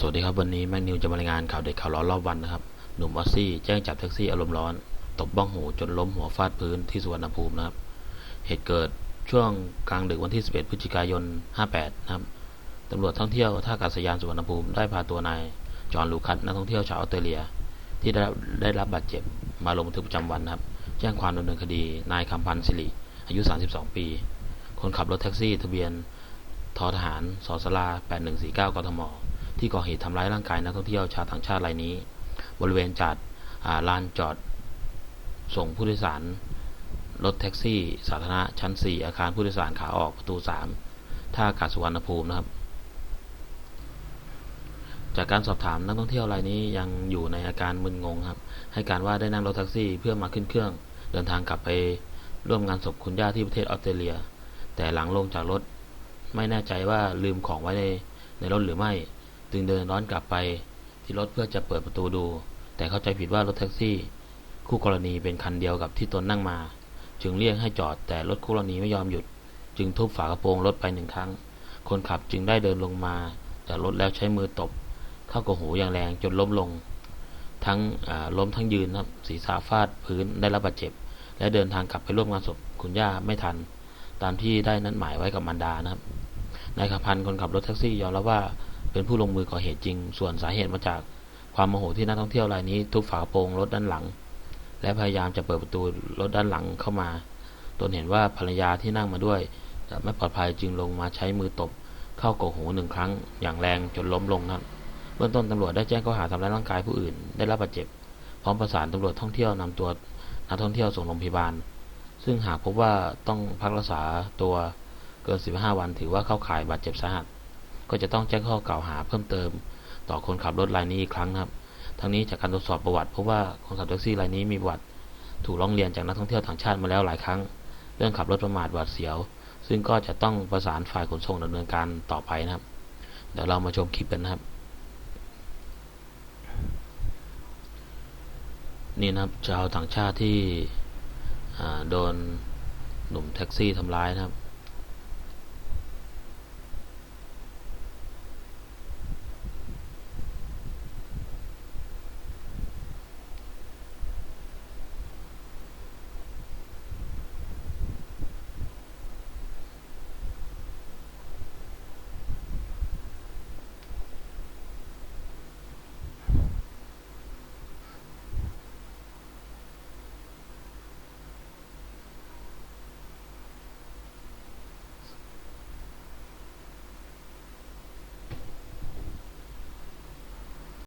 สวัสดีครับวันนี้แม็กนิวจะมารายงานข่าวเด็ดข่าวร้อนรอบวันนะครับ หนุ่มออสซี่แจ้งจับแท็กซี่อารมณ์ร้อน ตบบ้องหูจนล้มหัวฟาดพื้นที่สุวรรณภูมินะครับ เหตุเกิดช่วงกลางดึกวันที่ 11 พฤศจิกายน 58 นะครับตำรวจท่องเที่ยวท่าอากาศยานสุวรรณภูมิได้พาตัวนายจอห์นลูคัสนักท่องเที่ยวชาวออสเตรเลีย ที่ได้รับได้รับบาดเจ็บมาลงบันทึกประจำวันนะครับ แจ้งความดำเนินคดีนายคำพันธ์สิริอายุ 32 ปี คนขับรถแท็กซี่ ทะเบียนทอทหารสอสลา8149กทม ที่ก่อเหตุทำร้ายร่างกายนักท่องเที่ยวชาวต่างชาติรายนี้ บริเวณจัดลานจอด ส่งผู้โดยสารรถแท็กซี่ สาธารณะชั้น 4 อาคารผู้โดยสารขาออกประตู 3 ท่าอากาศสุวรรณภูมินะครับ จากการสอบถามนักท่องเที่ยวรายนี้ยังอยู่ในอาการมึนงงครับ ให้การว่าได้นั่งรถแท็กซี่เพื่อมาขึ้นเครื่อง เดินทางกลับไปร่วมงานศพคุณย่าที่ประเทศออสเตรเลีย แต่หลังลงจากรถไม่แน่ใจว่าลืมของไว้ในในรถหรือไม่ จึงเดินย้อนกลับไปที่รถเพื่อจะเปิดประตูดู แต่เข้าใจผิดว่ารถแท็กซี่ คู่กรณีเป็นคันเดียวกับที่ตนนั่งมา จึงเรียกให้จอดแต่รถคู่กรณีไม่ยอมหยุด จึงทุบฝากระโปรงรถไปหนึ่งครั้ง คนขับจึงได้เดินลงมาจากรถแล้วใช้มือตบ เข้ากับหูอย่างแรงจนล้มลง ทั้งล้มทั้งยืนครับศีรษะฟาดพื้นได้รับบาดเจ็บ และเดินทางกลับไปร่วมงานศพคุณย่าไม่ทัน ตามที่ได้นัดหมายไว้กับมารดานะครับนายขพันคนขับรถแท็กซี่ยอมรับว่า เป็นผู้ลงมือก่อเหตุจริง ส่วนสาเหตุมาจากความโมโหที่นักท่องเที่ยวรายนี้ทุบฝากระโปรงรถด้านหลัง และพยายามจะเปิดประตูรถด้านหลังเข้ามา ตนเห็นว่าภรรยาที่นั่งมาด้วย จะไม่ปลอดภัยจึงลงมาใช้มือตบ เข้ากกหูหนึ่งครั้ง อย่างแรงจนล้มลงนะครับเบื้องต้นตำรวจได้แจ้งข้อหาทำร้ายร่างกายผู้อื่น ได้รับบาดเจ็บ พร้อมประสานตำรวจท่องเที่ยวนำตัวนักท่องเที่ยวส่งโรงพยาบาล ซึ่งหากพบว่าต้องพักรักษาตัวเกิน 15 วันถือว่าเข้าข่ายบาดเจ็บสาหัส ก็จะต้องแจ้งข้อกล่าวหาเพิ่มเติม ต่อคนขับรถรายนี้อีกครั้งครับ ทั้งนี้จากการตรวจสอบประวัติพบว่าคนขับแท็กซี่รายนี้มีประวัติถูกร้องเรียนจากนักท่องเที่ยวต่างชาติมาแล้วหลายครั้ง เรื่องขับรถประมาทหวาดเสียว ซึ่งก็จะต้องประสานฝ่ายขนส่งดำเนินการต่อไปนะครับ เดี๋ยวเรามาชมคลิปกันนะครับ นี่นะครับชาวต่างชาติที่โดนหนุ่มแท็กซี่ทำร้ายนะครับ